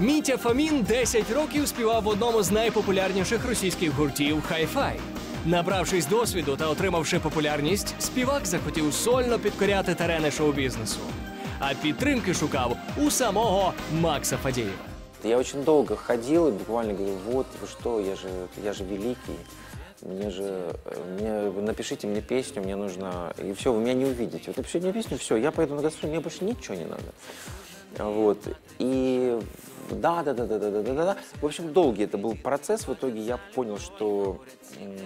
Мітя Фомін 10 років співав в одному з найпопулярніших російських гуртів Хай-Фай. Набравшись досвіду та отримавши популярність, співак захотів сольно підкоряти терени шоу-бізнесу. А підтримки шукав у самого Макса Фадєєва. Я очень долго ходил и буквально говорил, вот, вы что, я же, я же великий, мне же, э, мне, напишите мне песню, мне нужно, и все, вы меня не увидите. Вот напишите мне песню, все, я поеду на гастроли, мне больше ничего не надо. Вот, и да, да, да, да, да, да, да, да. В общем, долгий это был процесс, в итоге я понял, что м,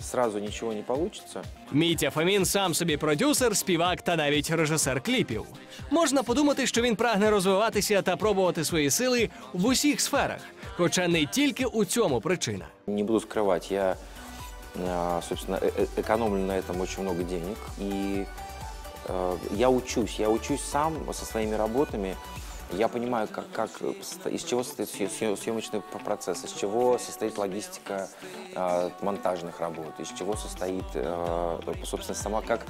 сразу ничего не получится. Мітя Фомін сам собі продюсер, співак та навіть режисер кліпів. Можна подумати, що він прагне розвиватися та пробувати свої сили в усіх сферах, хоча не тільки у цьому причина. Не буду скрывать, я, а, собственно, э- э- экономлю на этом очень много денег. И э, я учусь, я учусь сам со своими работами. Я понимаю, как, как, э, из чего состоит съемочный процесс, из чего состоит логистика э, монтажных работ, из чего состоит, э, собственно, сама, как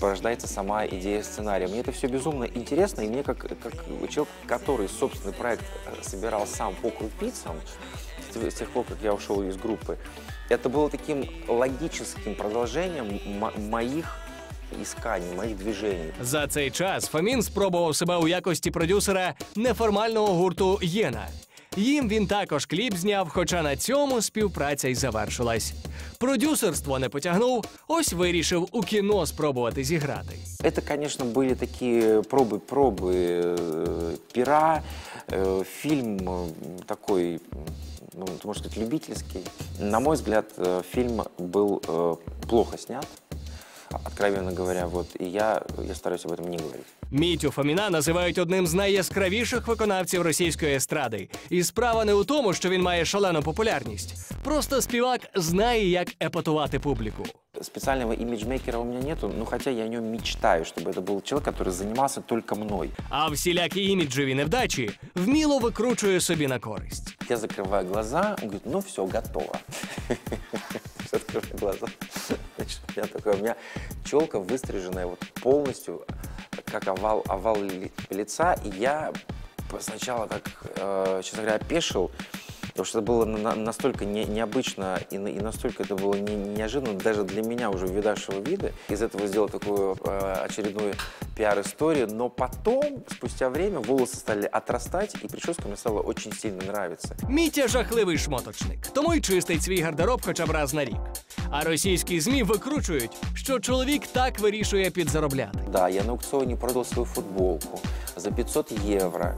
порождается сама идея сценария. Мне это все безумно интересно, и мне как, как человек, который собственный проект э, собирал сам по крупицам, с тех- пор, как я ушел из группы, это было таким логическим продолжением моих исканий, моих движений. За цей час Фомін спробував себе у якості продюсера неформального гурту Єна. Їм він також кліп зняв, хоча на цьому співпраця й завершилась. Продюсерство не потягнув, ось вирішив у кіно спробувати зіграти. Это, конечно, были такие пробы, пробы э, пера. Э, фильм э, такой, м, ну, можно сказать, любительский. На мой взгляд, э, фильм был э, плохо снят, откровенно говоря, вот, і я, я стараюсь об этом не говорить. Мітю Фоміна називають одним з найяскравіших виконавців російської естради. І справа не у тому, що він має шалену популярність. Просто співак знає, як епатувати публіку. Специального имиджмейкера у меня нету, но хотя я о нем мечтаю, чтобы это был человек, который занимался только мной. А всілякі іміджеві невдачі вміло викручує собі на користь. Я закрываю глаза, он говорит, ну все, готово. Я Открываю глаза. Значит, у меня такое, у меня челка выстриженная вот полностью, как овал, овал ли- лица, и я сначала так, э, честно говоря, опешил, потому что это было на- настолько не- необычно и, на- и настолько это было не- неожиданно даже для меня уже видавшего вида. Из этого сделал такую э, очередную пиар-историю, но потом, спустя время, волосы стали отрастать, и прическа мне стала очень сильно нравиться. Мітя жахливий шмоточник, тому й чистить свій гардероб хоча б раз на рік. А російські змі викручують, що чоловік так вирішує підзаробляти. Да, я на аукционе продал свою футболку за 500 евро,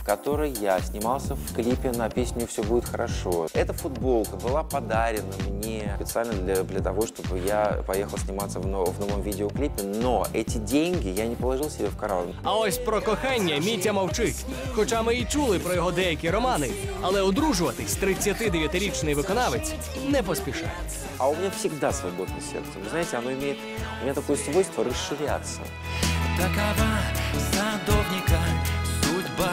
в которой я снимался в клипе на песню «Все будет хорошо». Эта футболка была подарена мне специально для, для того, чтобы я поехал сниматься в, но- в новом видеоклипе, но эти деньги я не положил себе в карман. А ось про кохання Мітя мовчить. Хоча ми і чули про його деякі романи, але одружуватись 39-річний виконавець не поспішає. А у меня всегда свободное сердце. Вы знаете, оно имеет у меня такое свойство расширяться. Такова садовника судьба